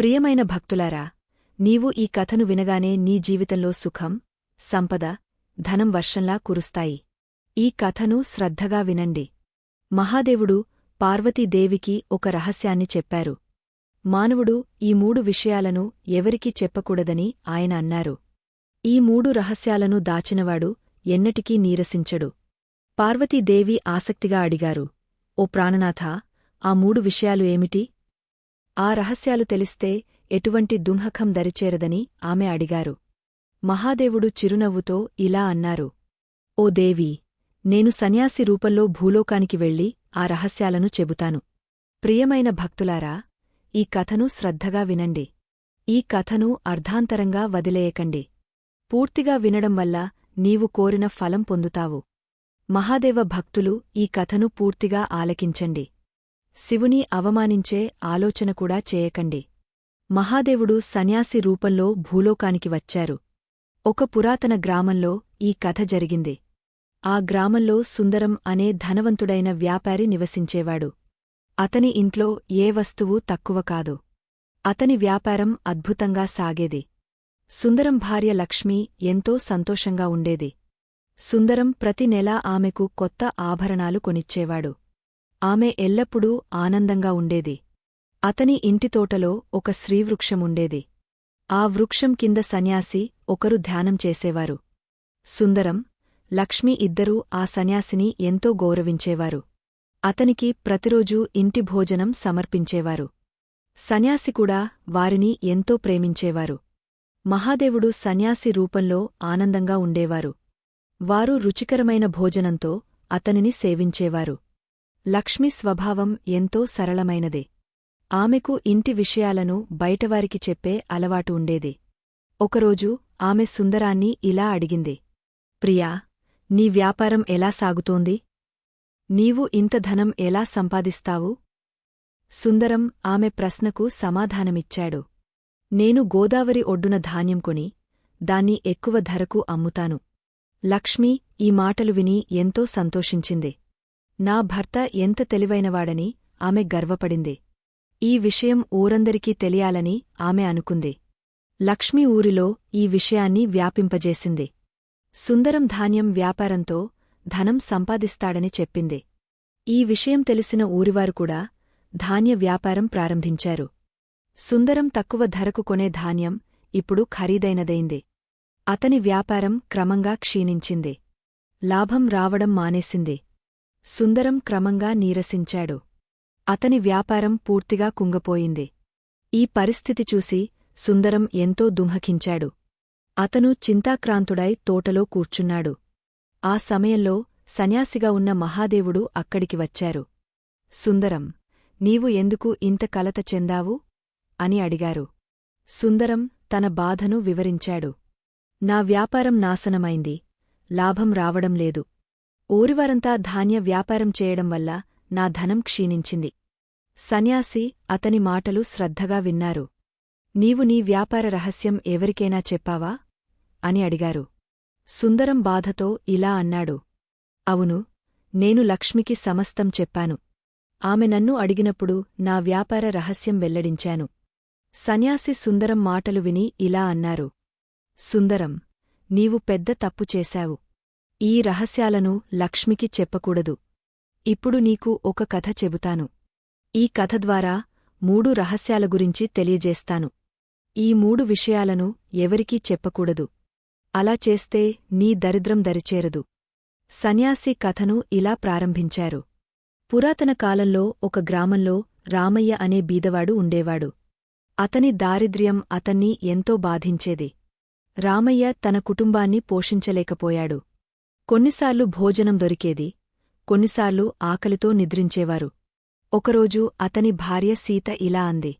ప్రియమైన భక్తులారా నీవు ఈ కథను వినగానే నీ జీవితంలో సుఖం సంపద ధనం వర్షంలా కురుస్తాయి. ఈ కథను శ్రద్ధగా వినండి. మహాదేవుడు పార్వతీదేవికి ఒక రహస్యాన్ని చెప్పారు. మానవుడు ఈ మూడు విషయాలను ఎవరికీ చెప్పకూడదని ఆయన అన్నారు. ఈ మూడు రహస్యాలను దాచినవాడు ఎన్నటికీ నీరసించడు. పార్వతీదేవి ఆసక్తిగా అడిగారు ఓ ప్రాణనాథా ఆ మూడు విషయాలు ఏమిటి? ఆ రహస్యాలు తెలిస్తే ఎటువంటి దుంహకం దరిచేరదని ఆమె అడిగారు. మహాదేవుడు చిరునవ్వుతో ఇలా అన్నారు. ఓ దేవీ నేను సన్యాసి రూపంలో భూలోకానికి వెళ్ళి ఆ రహస్యాలను చెబుతాను. ప్రియమైన భక్తులారా ఈ కథను శ్రద్ధగా వినండి. ఈ కథను అర్ధాంతరంగా వదిలేయకండి. పూర్తిగా వినడం వల్ల నీవు కోరిన ఫలం పొందుతావు. మహాదేవ భక్తులు ఈ కథను పూర్తిగా ఆలకించండి. శివుని అవమానించే ఆలోచన కూడా చేయకండి. మహాదేవుడు సన్యాసి రూపంలో భూలోకానికి వచ్చారు. ఒక పురాతన గ్రామంలో ఈ కథ జరిగింది. ఆ గ్రామంలో సుందరం అనే ధనవంతుడైన వ్యాపారి నివసించేవాడు. అతని ఇంట్లో ఏ వస్తువు తక్కువ కాదు. అతని వ్యాపారం అద్భుతంగా సాగేది. సుందరం భార్య లక్ష్మి ఎంతో సంతోషంగా ఉండేది. సుందరం ప్రతి నెలా ఆమెకు కొత్త ఆభరణాలు కొనిచ్చేవాడు. ఆమె ఎల్లప్పుడూ ఆనందంగా ఉండేది. అతని ఇంటి తోటలో ఒక శ్రీవృక్షముండేది ఆ వృక్షం కింద సన్యాసి ఒకరు ధ్యానం చేసేవారు. సుందరం లక్ష్మి ఇద్దరూ ఆ సన్యాసిని ఎంతో గౌరవించేవారు. అతనికి ప్రతిరోజూ ఇంటి భోజనం సమర్పించేవారు. సన్యాసి కూడా వారిని ఎంతో ప్రేమించేవారు. మహాదేవుడు సన్యాసి రూపంలో ఆనందంగా ఉండేవారు. వారు రుచికరమైన భోజనంతో అతనిని సేవించేవారు. లక్ష్మి స్వభావం ఎంతో సరళమైనదే. ఆమెకు ఇంటి విషయాలను బయటవారికి చెప్పే అలవాటు ఉండేదే. ఒకరోజు ఆమె సుందరాన్ని ఇలా అడిగింది. ప్రియా నీ వ్యాపారం ఎలా సాగుతోంది? నీవు ఇంత ధనం ఎలా సంపాదిస్తావు? సుందరం ఆమె ప్రశ్నకు సమాధానమిచ్చాడు. నేను గోదావరి ఒడ్డున ధాన్యం కొని దాన్ని ఎక్కువ ధరకు అమ్ముతాను. లక్ష్మి ఈ మాటలు విని ఎంతో సంతోషించింది. నా భర్త ఎంత తెలివైనవాడని ఆమె గర్వపడింది. ఈ విషయం ఊరందరికీ తెలియాలని ఆమె అనుకుంది. లక్ష్మి ఊరిలో ఈ విషయాన్ని వ్యాపింపజేసింది. సుందరం ధాన్యం వ్యాపారంతో ధనం సంపాదిస్తాడని చెప్పింది. ఈ విషయం తెలిసిన ఊరివారు కూడా ధాన్య వ్యాపారం ప్రారంభించారు. సుందరం తక్కువ ధరకు కొనే ధాన్యం ఇప్పుడు ఖరీదైనదైంది. అతని వ్యాపారం క్రమంగా క్షీణించింది. లాభం రావడం మానేసింది. సుందరం క్రమంగా నీరసించాడు. అతని వ్యాపారం పూర్తిగా కుంగపోయింది. ఈ పరిస్థితి చూసి సుందరం ఎంతో దుంహకించాడు. అతను చింతాక్రాంతుడై తోటలో కూర్చున్నాడు. ఆ సమయంలో సన్యాసిగా ఉన్న మహాదేవుడు అక్కడికి వచ్చారు. సుందరం నీవు ఎందుకు ఇంత కలత చెందావు? అని అడిగారు. సుందరం తన బాధను వివరించాడు. నా వ్యాపారం నాశనమైంది. లాభం రావడం లేదు. ఊరివారంతా ధాన్య వ్యాపారం చేయడం వల్ల నా ధనం క్షీణించింది. సన్యాసి అతని మాటలు శ్రద్ధగా విన్నారు. నీవు నీ వ్యాపార రహస్యం ఎవరికైనా చెప్పావా అని అడిగారు. సుందరం బాధతో ఇలా అన్నాడు. అవును నేను లక్ష్మికి సమస్తం చెప్పాను. ఆమె నన్ను అడిగినప్పుడు నా వ్యాపార రహస్యం వెల్లడించాను సన్యాసి సుందరం మాటలు విని ఇలా అన్నారు. సుందరం నీవు పెద్ద తప్పు చేశావు. ఈ రహస్యాలను లక్ష్మికి చెప్పకూడదు. ఇప్పుడు నీకు ఒక కథ చెబుతాను. ఈ కథ ద్వారా మూడు రహస్యాల గురించి తెలియజేస్తాను. ఈ మూడు విషయాలను ఎవరికీ చెప్పకూడదు. అలా చేస్తే నీ దరిద్రం దరిచేరదు. సన్యాసి కథను ఇలా ప్రారంభించారు. పురాతన కాలంలో ఒక గ్రామంలో రామయ్య అనే బీదవాడు ఉండేవాడు. అతని దారిద్ర్యం అతన్ని ఎంతో బాధించేది. రామయ్య తన కుటుంబాన్ని పోషించలేకపోయాడు. కొన్నిసార్లు భోజనం దొరికేది కొన్నిసార్లు ఆకలితో నిద్రించేవారు. ఒకరోజు అతని భార్య సీత ఇలా అంది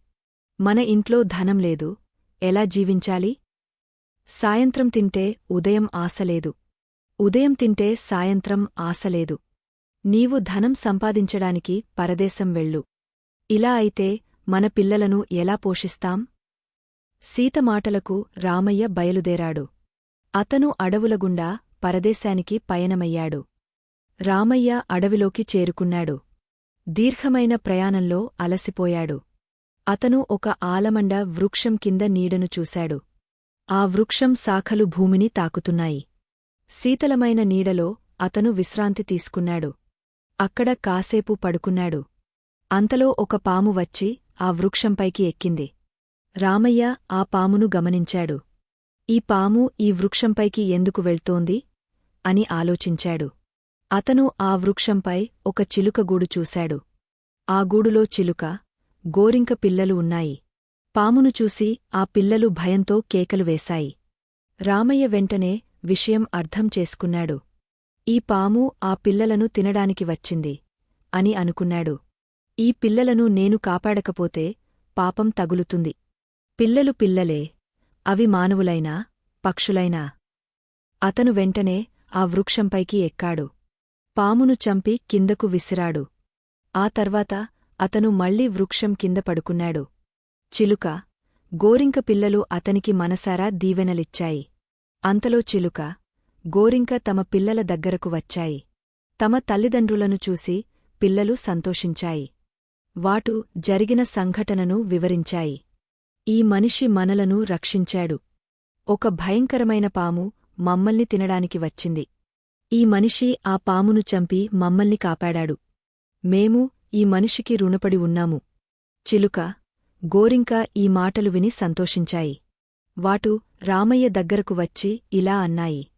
మన ఇంట్లో ధనం లేదు ఎలా జీవించాలి? సాయంత్రం తింటే ఉదయం ఆశలేదు ఉదయం తింటే సాయంత్రం ఆశలేదు నీవు ధనం సంపాదించడానికి పరదేశం వెళ్ళు. ఇలా అయితే మన పిల్లలను ఎలా పోషిస్తాం? సీత మాటలకు రామయ్య బయలుదేరాడు. అతను అడవులగుండా పరదేశానికి పయనమయ్యాడు. రామయ్య అడవిలోకి చేరుకున్నాడు. దీర్ఘమైన ప్రయాణంలో అలసిపోయాడు. అతను ఒక ఆలమండ వృక్షం కింద నీడను చూశాడు. ఆ వృక్షం శాఖలు భూమిని తాకుతున్నాయి. శీతలమైన నీడలో అతను విశ్రాంతి తీసుకున్నాడు. అక్కడ కాసేపు పడుకున్నాడు. అంతలో ఒక పాము వచ్చి ఆ వృక్షంపైకి ఎక్కింది. రామయ్య ఆ పామును గమనించాడు. ఈ పాము ఈ వృక్షంపైకి ఎందుకు వెళ్తోంది? అని ఆలోచించాడు. అతను ఆ వృక్షంపై ఒక చిలుక గూడు చూశాడు. ఆ గూడులో చిలుక గోరింక పిల్లలు ఉన్నాయి. పామును చూసి ఆ పిల్లలు భయంతో కేకలు వేశాయి. రామయ్య వెంటనే విషయం అర్థం చేసుకున్నాడు. ఈ పాము ఆ పిల్లలను తినడానికి వచ్చింది అని అనుకున్నాడు. ఈ పిల్లలను నేను కాపాడకపోతే పాపం తగులుతుంది. పిల్లలు పిల్లలే అవి మానవులైనా పక్షులైనా. అతను వెంటనే ఆ వృక్షంపైకి ఎక్కాడు. పామును చంపి కిందకు విసిరాడు. ఆ తర్వాత అతను మళ్ళీ వృక్షం కింద పడుకున్నాడు. చిలుక గోరింక పిల్లలు అతనికి మనసారా దీవెనలిచ్చాయి. అంతలో చిలుక గోరింక తమ పిల్లల దగ్గరకు వచ్చాయి. తమ తల్లిదండ్రులను చూసి పిల్లలు సంతోషించాయి. వాటు జరిగిన సంఘటనను వివరించాయి. ఈ మనిషి మనలను రక్షించాడు. ఒక భయంకరమైన పాము మమ్మల్ని తినడానికి వచ్చింది. ఈ మనిషి ఆ పామును చంపి మమ్మల్ని కాపాడాడు. మేము ఈ మనిషికి రుణపడి ఉన్నాము. చిలుక గోరింక ఈ మాటలు విని సంతోషించాయి. వాటు రామయ్య దగ్గరకు వచ్చి ఇలా అన్నాయి.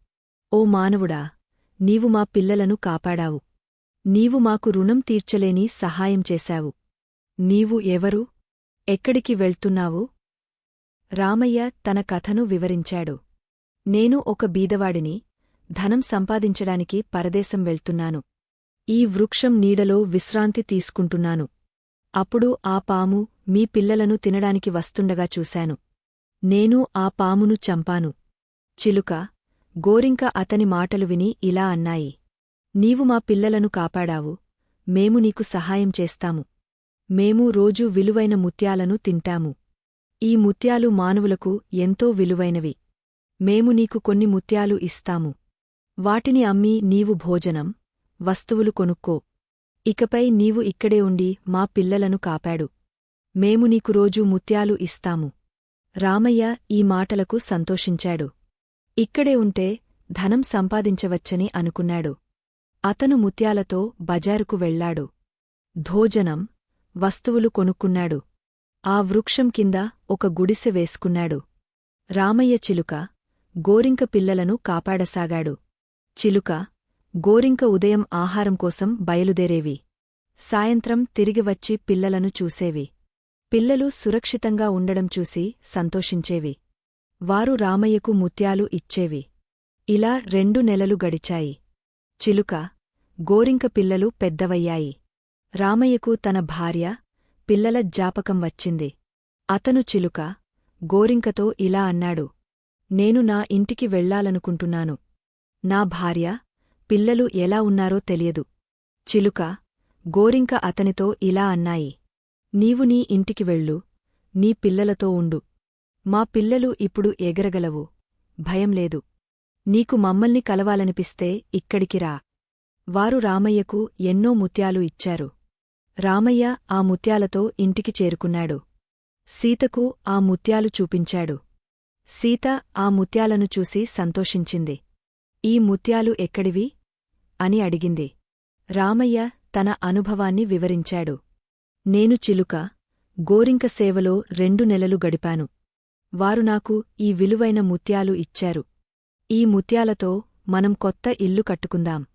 ఓ మానవుడా నీవు మా పిల్లలను కాపాడావు. నీవు మాకు రుణం తీర్చలేని సహాయం చేశావు. నీవు ఎవరు? ఎక్కడికి వెళ్తున్నావు? రామయ్య తన కథను వివరించాడు. నేను ఒక బీదవాడిని ధనం సంపాదించడానికి పరదేశం వెళ్తున్నాను. ఈ వృక్షం నీడలో విశ్రాంతి తీసుకుంటున్నాను. అప్పుడు ఆ పాము మీ పిల్లలను తినడానికి వస్తుండగా చూశాను. నేను ఆ పామును చంపాను. చిలుక గోరింక అతని మాటలు విని ఇలా అన్నాయి. నీవు మా పిల్లలను కాపాడావు. మేము నీకు సహాయం చేస్తాము. మేము రోజూ విలువైన ముత్యాలను తింటాము. ఈ ముత్యాలు మానవులకు ఎంతో విలువైనవి. మేము నీకు కొన్ని ముత్యాలు ఇస్తాము. వాటిని అమ్మి నీవు భోజనం వస్తువులు కొనుక్కో. ఇకపై నీవు ఇక్కడే ఉండి మా పిల్లలను కాపాడు. మేము నీకు రోజూ ముత్యాలు ఇస్తాము. రామయ్య ఈ మాటలకు సంతోషించాడు. ఇక్కడే ఉంటే ధనం సంపాదించవచ్చని అనుకున్నాడు. అతను ముత్యాలతో బజారుకు వెళ్ళాడు భోజనం వస్తువులు కొనుక్కున్నాడు. ఆ వృక్షం కింద ఒక గుడిసె వేసుకున్నాడు. రామయ్య చిలుక గోరింక పిల్లలను కాపాడసాగాడు. చిలుక గోరింక ఉదయం ఆహారం కోసం బయలుదేరేవి. సాయంత్రం తిరిగివచ్చి పిల్లలను చూసేవి. పిల్లలు సురక్షితంగా ఉండడం చూసి సంతోషించేవి. వారు రామయ్యకు ముత్యాలు ఇచ్చేవి. ఇలా రెండు నెలలు గడిచాయి. చిలుక గోరింక పిల్లలు పెద్దవయ్యాయి. రామయ్యకు తన భార్య పిల్లల జాపకం వచ్చింది. అతను చిలుక గోరింకతో ఇలా అన్నాడు. నేను నా ఇంటికి వెళ్ళాలనుకుంటున్నాను నా భార్య పిల్లలు ఎలా ఉన్నారో తెలియదు. చిలుక గోరింక అతనితో ఇలా అన్నాయి. నీవు నీ ఇంటికి వెళ్ళు నీ పిల్లలతో ఉండు. మా పిల్లలు ఇప్పుడు ఎగరగలవు. భయం లేదు. నీకు మమ్మల్ని కలవాలనిపిస్తే ఇక్కడికి రా. వారు రామయ్యకు ఎన్నో ముత్యాలు ఇచ్చారు. రామయ్య ఆ ముత్యాలతో ఇంటికి చేరుకున్నాడు. సీతకు ఆ ముత్యాలు చూపించాడు. సీత ఆ ముత్యాలను చూసి సంతోషించింది. ఈ ముత్యాలు ఎక్కడివి? అని అడిగింది. రామయ్య తన అనుభవాన్ని వివరించాడు. నేను చిలుక గోరింక సేవలో రెండు నెలలు గడిపాను. వారు నాకు ఈ విలువైన ముత్యాలు ఇచ్చారు. ఈ ముత్యాలతో మనం కొత్త ఇల్లు కట్టుకుందాం.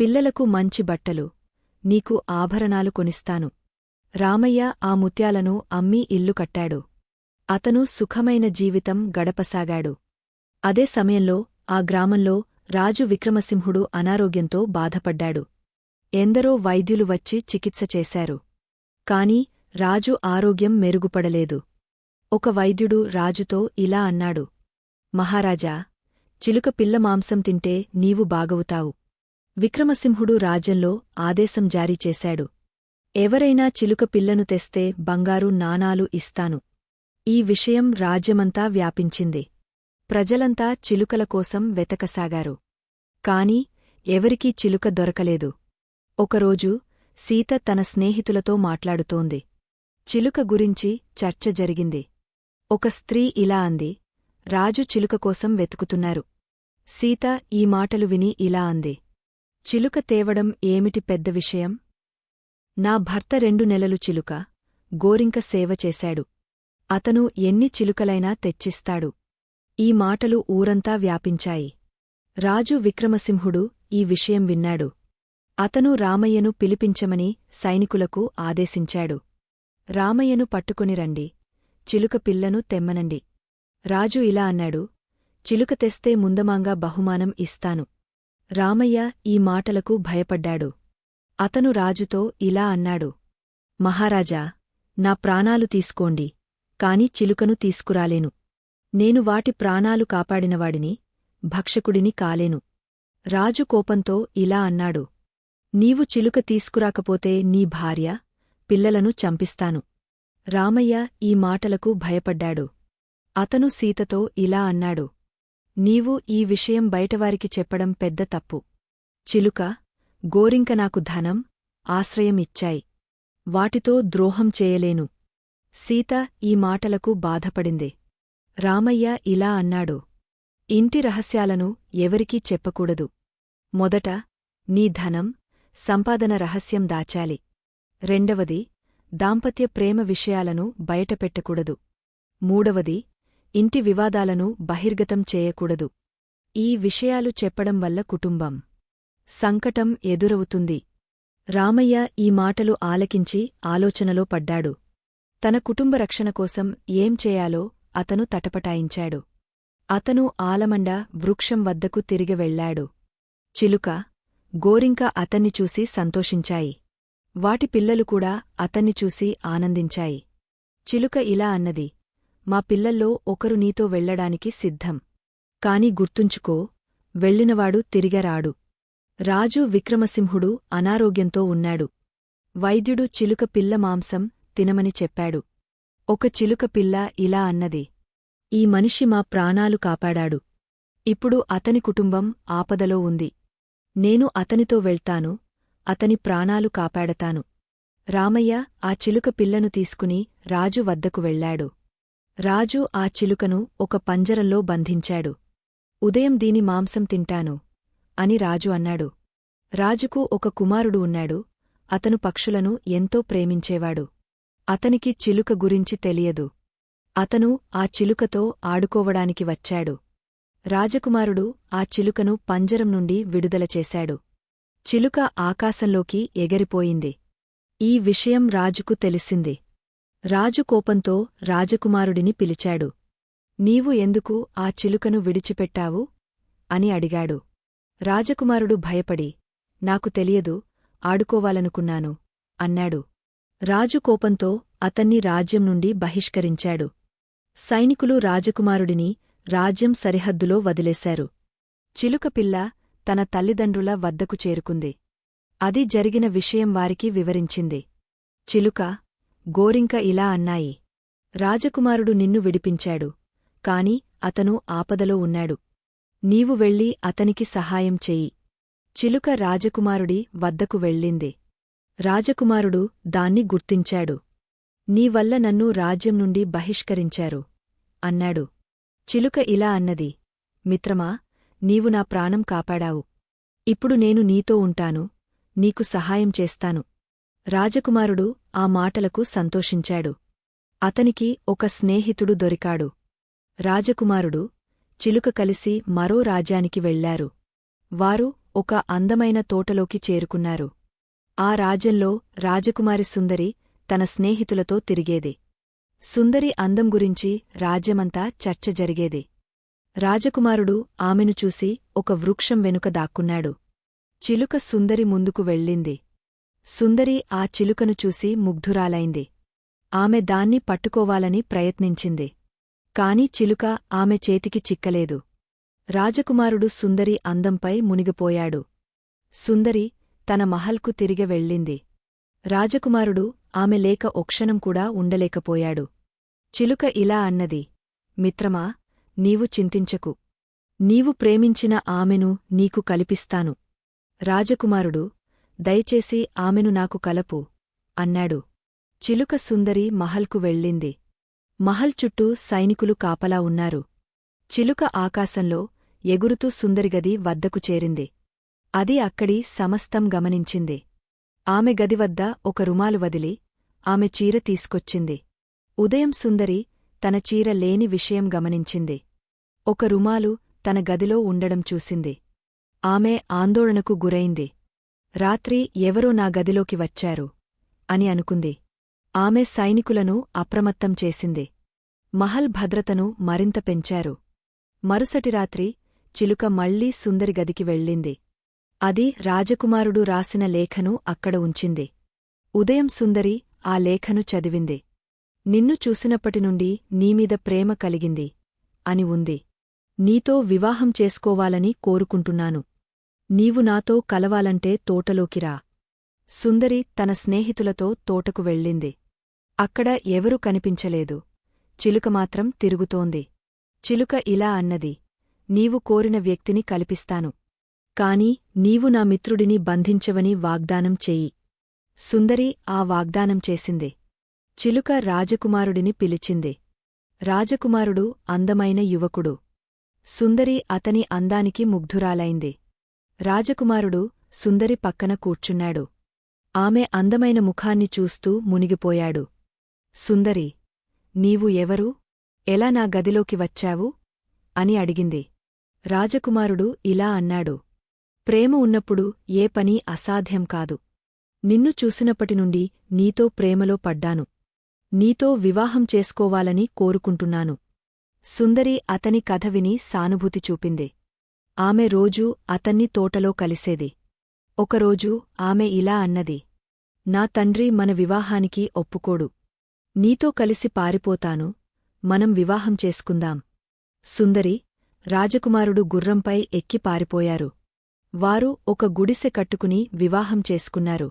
పిల్లలకు మంచి బట్టలు నీకు ఆభరణాలు కొనిస్తాను. రామయ్య ఆ ముత్యాలను అమ్మి ఇల్లు కట్టాడు. అతను సుఖమైన జీవితం గడపసాగాడు. అదే సమయంలో ఆ గ్రామంలో రాజు విక్రమసింహుడు అనారోగ్యంతో బాధపడ్డాడు. ఎందరో వైద్యులు వచ్చి చికిత్స చేశారు. కాని రాజు ఆరోగ్యం మెరుగుపడలేదు. ఒక వైద్యుడు రాజుతో ఇలా అన్నాడు. మహారాజా చిలుక పిల్ల మాంసం తింటే నీవు బాగవుతావు. విక్రమసింహుడు రాజ్యంలో ఆదేశం జారీ చేశాడు. ఎవరైనా చిలుక పిల్లను తెస్తే బంగారు నాణాలు ఇస్తాను. ఈ విషయం రాజ్యమంతా వ్యాపించింది. ప్రజలంతా చిలుకల కోసం వెతకసాగారు. కాని ఎవరికీ చిలుక దొరకలేదు. ఒకరోజు సీత తన స్నేహితులతో మాట్లాడుతోంది. చిలుక గురించి చర్చ జరిగింది. ఒక స్త్రీ ఇలా అంది రాజు చిలుక కోసం వెతుకుతున్నారు. సీత ఈ మాటలు విని ఇలా అంది చిలుక తేవడం ఏమిటి పెద్ద విషయం? నా భర్త రెండు నెలలు చిలుక గోరింక సేవ చేశాడు. అతను ఎన్ని చిలుకలైనా తెచ్చిస్తాడు. ఈ మాటలు ఊరంతా వ్యాపించాయి. రాజు విక్రమసింహుడు ఈ విషయం విన్నాడు. అతను రామయ్యను పిలిపించమని సైనికులకు ఆదేశించాడు. రామయ్యను పట్టుకుని రండి. చిలుక పిల్లను తెమ్మనండి. రాజు ఇలా అన్నాడు. చిలుక తెస్తే ముందమాంగా బహుమానం ఇస్తాను. రామయ్య ఈ మాటలకు భయపడ్డాడు. అతను రాజుతో ఇలా అన్నాడు. మహారాజా నా ప్రాణాలు తీసుకోండి. కాని చిలుకను తీసుకురాలేను. నేను వాటి ప్రాణాలు కాపాడినవాడిని భక్షకుడిని కాలేను. రాజు కోపంతో ఇలా అన్నాడు. నీవు చిలుక తీసుకురాకపోతే నీ భార్య పిల్లలను చంపిస్తాను. రామయ్య ఈ మాటలకు భయపడ్డాడు. అతను సీతతో ఇలా అన్నాడు. నీవు ఈ విషయం బయటవారికి చెప్పడం పెద్ద తప్పు. చిలుక గోరింక నాకు ధనం ఆశ్రయం ఇచ్చాయి. వాటితో ద్రోహం చేయలేను. సీత ఈ మాటలకు బాధపడింది. రామయ్య ఇలా అన్నాడు. ఇంటి రహస్యాలను ఎవరికీ చెప్పకూడదు. మొదట నీ ధనం సంపాదన రహస్యం దాచాలి. రెండవది దాంపత్య ప్రేమ విషయాలను బయటపెట్టకూడదు. మూడవది ఇంటి వివాదాలను బహిర్గతం చేయకూడదు. ఈ విషయాలు చెప్పడం వల్ల కుటుంబం సంకటం ఎదురవుతుంది. రామయ్య ఈ మాటలు ఆలకించి ఆలోచనలో పడ్డాడు. తన కుటుంబ రక్షణ కోసం ఏం చేయాలో అతను తటపటాయించాడు. అతను ఆలమండ వృక్షం వద్దకు తిరిగి వెళ్ళాడు చిలుక గోరింక అతన్ని చూసి సంతోషించాయి. వాటి పిల్లలు కూడా అతన్ని చూసి ఆనందించాయి. చిలుక ఇలా అన్నది మా పిల్లల్లో ఒకరు నీతో వెళ్ళడానికి సిద్ధం. కాని గుర్తుంచుకో వెళ్ళినవాడు తిరిగరాడు. రాజు విక్రమసింహుడు అనారోగ్యంతో ఉన్నాడు. వైద్యుడు చిలుక పిల్ల మాంసం తినమని చెప్పాడు. ఒక చిలుక పిల్ల ఇలా అన్నది. ఈ మనిషి మా ప్రాణాలు కాపాడాడు. ఇప్పుడు అతని కుటుంబం ఆపదలో ఉంది. నేను అతనితో వెళ్తాను అతని ప్రాణాలు కాపాడతాను. రామయ్య ఆ చిలుక పిల్లను తీసుకుని రాజు వద్దకు వెళ్ళాడు రాజు ఆ చిలుకను ఒక పంజరంలో బంధించాడు. ఉదయం దీని మాంసం తింటాను అని రాజు అన్నాడు. రాజుకు ఒక కుమారుడు ఉన్నాడు. అతను పక్షులను ఎంతో ప్రేమించేవాడు. అతనికి చిలుక గురించి తెలియదు. అతను ఆ చిలుకతో ఆడుకోవడానికి వచ్చాడు. రాజకుమారుడు ఆ చిలుకను పంజరం నుండి విడుదల చేశాడు. చిలుక ఆకాశంలోకి ఎగరిపోయింది. ఈ విషయం రాజుకు తెలిసింది. రాజు కోపంతో రాజకుమారుడిని పిలిచాడు. నీవు ఎందుకు ఆ చిలుకను విడిచిపెట్టావు అని అడిగాడు. రాజకుమారుడు భయపడి నాకు తెలియదు ఆడుకోవాలనుకున్నాను అన్నాడు. రాజు కోపంతో అతన్ని రాజ్యం నుండి బహిష్కరించాడు. సైనికులు రాజకుమారుడిని రాజ్యం సరిహద్దులో వదిలేశారు. చిలుకపిల్ల తన తల్లిదండ్రుల వద్దకు చేరుకుంది. అది జరిగిన విషయం వారికి వివరించింది. చిలుక గోరింక ఇలా అన్నాయి. రాజకుమారుడు నిన్ను విడిపించాడు కాని అతను ఆపదలో ఉన్నాడు. నీవు వెళ్ళి అతనికి సహాయం చెయ్యి చిలుక రాజకుమారుడి వద్దకు వెళ్ళింది. రాజకుమారుడు దాన్ని గుర్తించాడు. నీవల్ల నన్ను రాజ్యం నుండి బహిష్కరించారు అన్నాడు. చిలుక ఇలా అన్నది. మిత్రమా నీవు నా ప్రాణం కాపాడావు. ఇప్పుడు నేను నీతో ఉంటాను నీకు సహాయం చేస్తాను. రాజకుమారుడు ఆ మాటలకు సంతోషించాడు. అతనికి ఒక స్నేహితుడు దొరికాడు. రాజకుమారుడు చిలుక కలిసి మరో రాజ్యానికి వెళ్ళారు వారు ఒక అందమైన తోటలోకి చేరుకున్నారు. ఆ రాజ్యంలో రాజకుమారి సుందరి తన స్నేహితులతో తిరిగేది. సుందరి అందం గురించి రాజ్యమంతా చర్చ జరిగేది. రాజకుమారుడు ఆమెను చూసి ఒక వృక్షం వెనుక దాక్కున్నాడు. చిలుక సుందరి ముందుకు వెళ్ళింది. సుందరి ఆ చిలుకను చూసి ముగ్ధురాలైంది. ఆమె దాన్ని పట్టుకోవాలని ప్రయత్నించింది. కాని చిలుక ఆమె చేతికి చిక్కలేదు. రాజకుమారుడు సుందరి అందంపై మునిగిపోయాడు. సుందరి తన మహల్కు తిరిగి వెళ్ళింది. రాజకుమారుడు ఆమె లేక ఒక్షణం కూడా ఉండలేకపోయాడు. చిలుక ఇలా అన్నది మిత్రమా నీవు చింతించకు. నీవు ప్రేమించిన ఆమెను నీకు కల్పిస్తాను. రాజకుమారుడు దయచేసి ఆమెను నాకు కలపు అన్నాడు. చిలుక సుందరి మహల్కు వెళ్ళింది. మహల్ చుట్టూ సైనికులు కాపలా ఉన్నారు. చిలుక ఆకాశంలో ఎగురుతూ సుందరిగది వద్దకు చేరింది. అది అక్కడి సమస్తం గమనించింది. ఆమె గది వద్ద ఒక రుమాలు వదిలి ఆమె చీర తీసుకొచ్చింది. ఉదయం సుందరి తన చీర లేని విషయం గమనించింది. ఒక రుమాలు తన గదిలో ఉండడం చూసింది. ఆమె ఆందోళనకు గురైంది. రాత్రి ఎవరో నా గదిలోకి వచ్చారు అని అనుకుంది. ఆమె సైనికులను అప్రమత్తం చేసింది. మహల్ భద్రతను మరింత పెంచారు. మరుసటి రాత్రి చిలుక మళ్ళీ సుందరి గదికి వెళ్ళింది. అది రాజకుమారుడు రాసిన లేఖను అక్కడ ఉంచింది. ఉదయం సుందరి ఆ లేఖను చదివింది. నిన్ను చూసినప్పటినుండి నీమీద ప్రేమ కలిగింది అని ఉంది. నీతో వివాహం చేసుకోవాలని కోరుకుంటున్నాను. నీవు నాతో కలవాలంటే తోటలోకిరా సుందరి తన స్నేహితులతో తోటకు వెళ్ళింది. అక్కడ ఎవరూ కనిపించలేదు. చిలుక మాత్రం తిరుగుతోంది. చిలుక ఇలా అన్నది. నీవు కోరిన వ్యక్తిని కల్పిస్తాను. కాని నీవు నా మిత్రుడిని బంధించవని వాగ్దానం చెయ్యి సుందరి ఆ వాగ్దానం చేసింది. చిలుక రాజకుమారుడిని పిలిచింది. రాజకుమారుడు అందమైన యువకుడు. సుందరి అతని అందానికి ముగ్ధురాలైంది. రాజకుమారుడు సుందరి పక్కన కూర్చున్నాడు. ఆమె అందమైన ముఖాన్ని చూస్తూ మునిగిపోయాడు. సుందరి నీవు ఎవరు? ఎలా నా గదిలోకి వచ్చావు? అని అడిగింది. రాజకుమారుడు ఇలా అన్నాడు. ప్రేమ ఉన్నప్పుడు ఏ పని అసాధ్యం కాదు. నిన్ను చూసినప్పటినుండి నీతో ప్రేమలో పడ్డాను. నీతో వివాహం చేసుకోవాలని కోరుకుంటున్నాను. సుందరి అతని కథ విని సానుభూతి చూపింది. ఆమె రోజూ అతన్ని తోటలో కలిసేది. ఒకరోజు ఆమె ఇలా అన్నది. నా తండ్రి మన వివాహానికి ఒప్పుకోడు. నీతో కలిసి పారిపోతాను. మనం వివాహం చేసుకుందాం. సుందరి రాజకుమారుడు గుర్రంపై ఎక్కి పారిపోయారు. వారు ఒక గుడిసె కట్టుకుని వివాహం చేసుకున్నారు.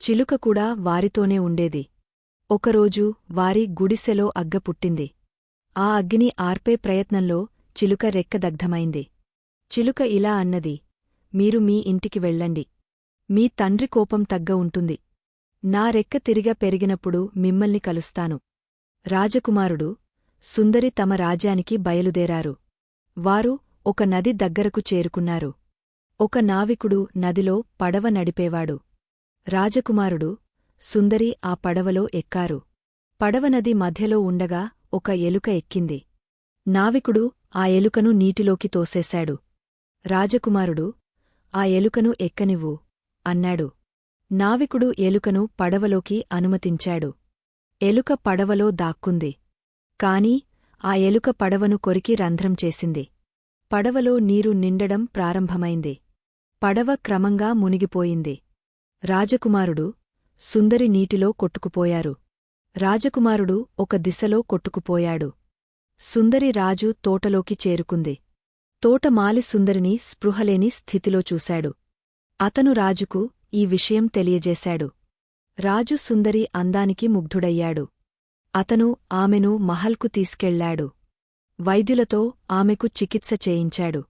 చిలుక కూడా వారితోనే ఉండేది. ఒకరోజు వారి గుడిసెలో అగ్గ పుట్టింది. ఆ అగ్గిని ఆర్పే ప్రయత్నంలో చిలుక రెక్కదగ్ధమైంది చిలుక ఇలా అన్నది మీరు మీ ఇంటికి వెళ్ళండి. మీ తండ్రి కోపం తగ్గ ఉంటుంది. నా రెక్క తిరిగా పెరిగినప్పుడు మిమ్మల్ని కలుస్తాను. రాజకుమారుడు సుందరి తమ రాజ్యానికి బయలుదేరారు. వారు ఒక నది దగ్గరకు చేరుకున్నారు. ఒక నావికుడు నదిలో పడవ నడిపేవాడు. రాజకుమారుడు సుందరి ఆ పడవలో ఎక్కారు. పడవ నది మధ్యలో ఉండగా ఒక ఎలుక ఎక్కింది. నావికుడు ఆ ఎలుకను నీటిలోకి తోసేశాడు. రాజకుమారుడు ఆ ఎలుకను ఎక్కనివ్వు అన్నాడు. నావికుడు ఎలుకను పడవలోకి అనుమతించాడు. ఎలుక పడవలో దాక్కుంది. కాని ఆ ఎలుక పడవను కొరికి రంధ్రం చేసింది. పడవలో నీరు నిండడం ప్రారంభమైంది. పడవ క్రమంగా మునిగిపోయింది. రాజకుమారుడు సుందరి నీటిలో కొట్టుకుపోయారు. రాజకుమారుడు ఒక దిశలో కొట్టుకుపోయాడు. సుందరి రాజు తోటలోకి చేరుకుంది. తోటమాలి సుందరిని స్పృహలేని స్థితిలో చూశాడు. అతను రాజుకు ఈ విషయం తెలియజేశాడు. రాజు సుందరి అందానికి ముగ్ధుడయ్యాడు. అతను ఆమెను మహల్కు తీసుకెళ్ళాడు. వైద్యులతో ఆమెకు చికిత్స చేయించాడు.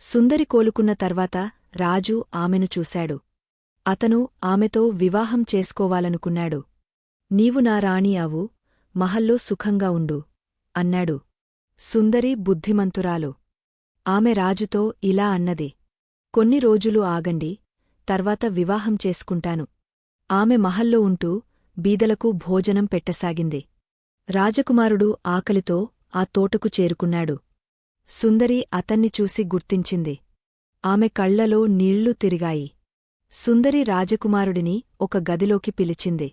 సుందరి కోలుకున్న తర్వాత రాజు ఆమెను చూశాడు. అతను ఆమెతో వివాహం చేసుకోవాలనుకున్నాడు. నీవు నా రాణి అవు మహల్లో సుఖంగా ఉండు అన్నాడు. సుందరి బుద్ధిమంతురాలు. ఆమె రాజుతో ఇలా అన్నది. కొన్ని రోజులు ఆగండి తర్వాత వివాహం చేసుకుంటాను. ఆమె మహల్లో ఉంటూ బీదలకు భోజనం పెట్టసాగింది. రాజకుమారుడు ఆకలితో ఆ తోటకు చేరుకున్నాడు. సుందరి అతన్ని చూసి గుర్తించింది. ఆమె కళ్ళలో నీళ్ళు తిరిగాయి. సుందరి రాజకుమారుడిని ఒక గదిలోకి పిలిచింది.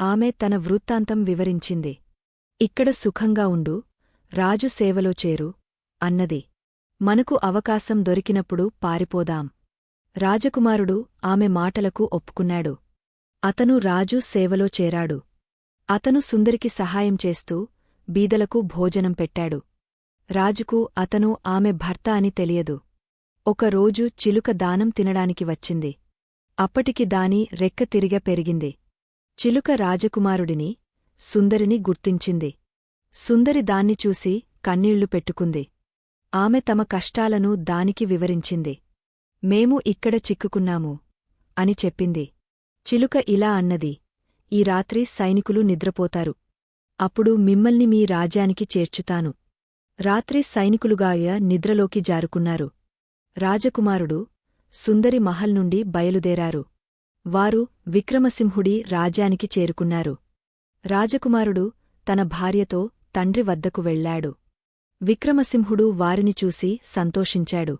ఆమె తన వృత్తాంతం వివరించింది. ఇక్కడ సుఖంగా ఉండు రాజు సేవలో చేరు అన్నది. మనకు అవకాశం దొరికినప్పుడు పారిపోదాం. రాజకుమారుడు ఆమె మాటలకు ఒప్పుకున్నాడు. అతను రాజు సేవలో చేరాడు. అతను సుందరికి సహాయం చేస్తూ బీదలకు భోజనం పెట్టాడు. రాజుకు అతను ఆమె భర్త అని తెలియదు. ఒకరోజు చిలుక దానం తినడానికి వచ్చింది. అప్పటికి దాని రెక్క తిరిగ పెరిగింది. చిలుక రాజకుమారుడిని సుందరిని గుర్తించింది. సుందరి దాన్ని చూసి కన్నీళ్ళు పెట్టుకుంది. ఆమె తమ కష్టాలను దానికి వివరించింది. మేము ఇక్కడ చిక్కుకున్నాము అని చెప్పింది. చిలుక ఇలా అన్నది. ఈ రాత్రి సైనికులు నిద్రపోతారు. అప్పుడు మిమ్మల్ని మీ రాజ్యానికి చేర్చుతాను. రాత్రి సైనికులుగాయ నిద్రలోకి జారుకున్నారు. రాజకుమారుడు సుందరి మహల్ నుండి బయలుదేరారు. వారు విక్రమసింహుడి రాజ్యానికి చేరుకున్నారు. రాజకుమారుడు తన భార్యతో తండ్రి వద్దకు వెళ్ళాడు విక్రమసింహుడు వారిని చూసి సంతోషించాడు.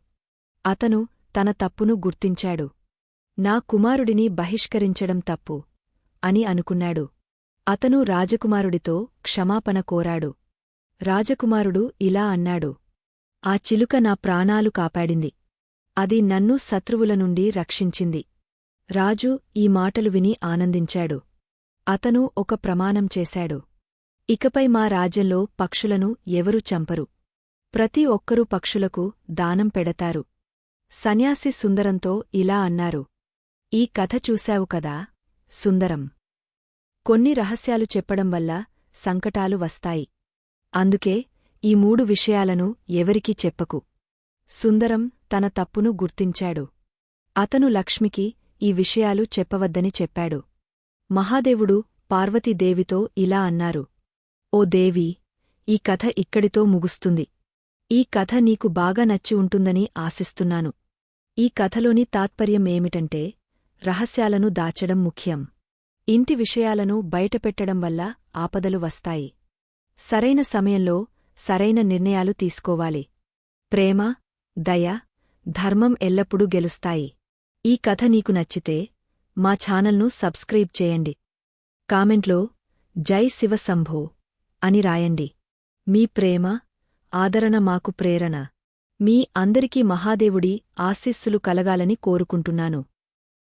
అతను తన తప్పును గుర్తించాడు. నా కుమారుడిని బహిష్కరించడం తప్పు అని అనుకున్నాడు. అతను రాజకుమారుడితో క్షమాపణ కోరాడు. రాజకుమారుడు ఇలా అన్నాడు. ఆ చిలుక నా ప్రాణాలు కాపాడింది. అది నన్ను శత్రువుల నుండి రక్షించింది. రాజు ఈ మాటలు విని ఆనందించాడు. అతను ఒక ప్రమాణం చేశాడు. ఇకపై మా రాజ్యంలో పక్షులను ఎవరు చంపరు. ప్రతి ఒక్కరూ పక్షులకు దానం పెడతారు. సన్యాసి సుందరంతో ఇలా అన్నారు. ఈ కథ చూశావు కదా సుందరం? కొన్ని రహస్యాలు చెప్పడం వల్ల సంకటాలు వస్తాయి. అందుకే ఈ మూడు విషయాలను ఎవరికీ చెప్పకు. సుందరం తన తప్పును గుర్తించాడు. అతను లక్ష్మికి ఈ విషయాలు చెప్పవద్దని చెప్పాడు. మహాదేవుడు పార్వతీదేవితో ఇలా అన్నారు. ఓ దేవి ఈ కథ ఇక్కడితో ముగుస్తుంది. ఈ కథ నీకు బాగా నచ్చి ఉంటుందని ఆశిస్తున్నాను. ఈ కథలోని తాత్పర్యం ఏమిటంటే రహస్యాలను దాచడం ముఖ్యం. ఇంటి విషయాలను బయటపెట్టడం వల్ల ఆపదలు వస్తాయి. సరైన సమయంలో సరైన నిర్ణయాలు తీసుకోవాలి. ప్రేమ దయ ధర్మం ఎల్లప్పుడూ గెలుస్తాయి. ఈ కథ నీకు నచ్చితే మా ఛానల్ను సబ్స్క్రైబ్ చేయండి. కామెంట్లో జై శివశంభో అని రాయండి. మీ ప్రేమ ఆదరణ మాకు ప్రేరణ. మీ అందరికీ మహాదేవుడి ఆశీస్సులు కలగాలని కోరుకుంటున్నాను.